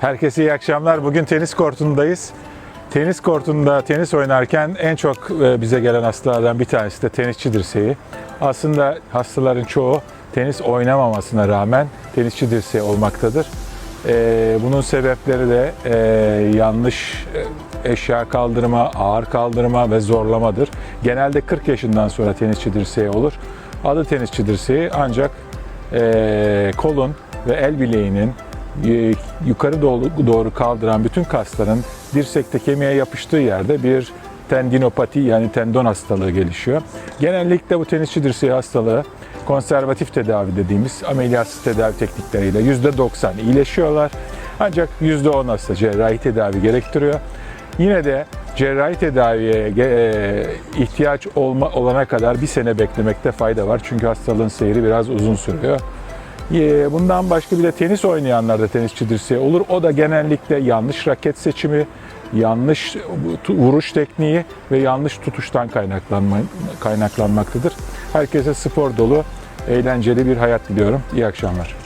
Herkese iyi akşamlar. Bugün tenis kortundayız. Tenis kortunda tenis oynarken en çok e, bize gelen hastalardan bir tanesi de tenisçi dirseği. Aslında hastaların çoğu tenis oynamamasına rağmen tenisçi dirseği olmaktadır. E, Bunun sebepleri de e, yanlış eşya kaldırma, ağır kaldırma ve zorlamadır. Genelde 40 yaşından sonra tenisçi dirseği olur. Adı tenisçi dirseği ancak kolun ve el bileğinin yukarı doğru, doğru kaldıran bütün kasların dirsekte kemiğe yapıştığı yerde bir tendinopati yani tendon hastalığı gelişiyor. Genellikle bu tenisçi dirseği hastalığı konservatif tedavi dediğimiz ameliyatsız tedavi teknikleriyle %90 iyileşiyorlar. Ancak %10 hasta cerrahi tedavi gerektiriyor. Yine de cerrahi tedaviye e, ihtiyaç olma, olana kadar bir sene beklemekte fayda var. Çünkü hastalığın seyri biraz uzun sürüyor. Ee, Bundan başka bir de tenis oynayanlarda tenisçi dirseği olur. O da genellikle yanlış raket seçimi, yanlış vuruş tekniği ve yanlış tutuştan kaynaklanma, kaynaklanmaktadır. Herkese spor dolu, eğlenceli bir hayat diliyorum. İyi akşamlar.